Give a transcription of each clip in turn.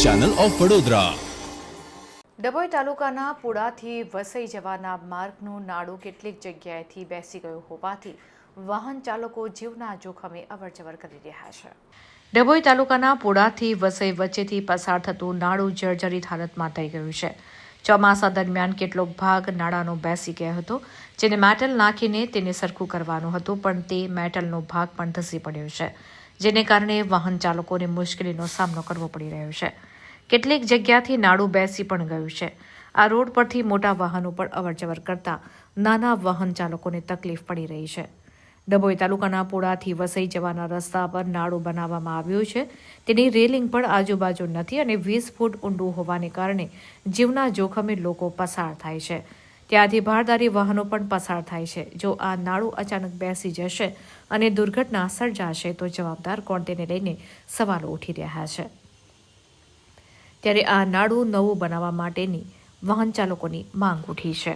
Channel of Vadodara. Dabhoi તાલુકાના પુડાથી વસઈ જવાના માર્ગનું નાડું કેટલીક જગ્યાએથી બેસી ગયું હોવાથી વાહન ચાલકો જીવના જોખમે અવરજવર કરી રહ્યા છે. ડભોઈ તાલુકાના પુડાથી વસઈ વચ્ચેથી પસાર થતું નાડું જર્જરિત હાલતમાં થઈ ગયું છે. ચોમાસા દરમિયાન કેટલોક ભાગ નાડાનો બેસી ગયો હતો, જેને મેટલ નાખીને તેને સરખું કરવાનું હતું, પણ તે મેટલનો ભાગ પણ ધસી પડ્યો છે. જેને કારણે વાહન ચાલકોને મુશ્કેલીનો સામનો કરવો પડી રહ્યો છે. કેટલીક જગ્યાથી નાડું બેસી પણ ગયું છે. આ રોડ પરથી મોટા વાહનો પણ અવરજવર કરતા નાના વાહન ચાલકોને તકલીફ પડી રહી છે. ડભોઈ તાલુકાના પોળાથી વસઈ જવાના રસ્તા પર નાળું બનાવવામાં આવ્યું છે. તેની રેલિંગ પણ આજુબાજુ નથી અને વીસ ફૂટ ઊંડું હોવાને કારણે જીવના જોખમે લોકો પસાર થાય છે. ત્યાંથી ભારદારી વાહનો પણ પસાર થાય છે. જો આ નાડું અચાનક બેસી જશે અને દુર્ઘટના સર્જાશે, તો જવાબદાર કોણ તેને લઈને સવાલો ઉઠી રહ્યા છે. ત્યારે આ નાળું નવું બનાવવા માટેની વાહન ચાલકોની માંગ ઉઠી છે.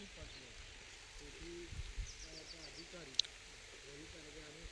તકલીફ પડતી હતી તેથી અધિકારી વહેલી તકે અમે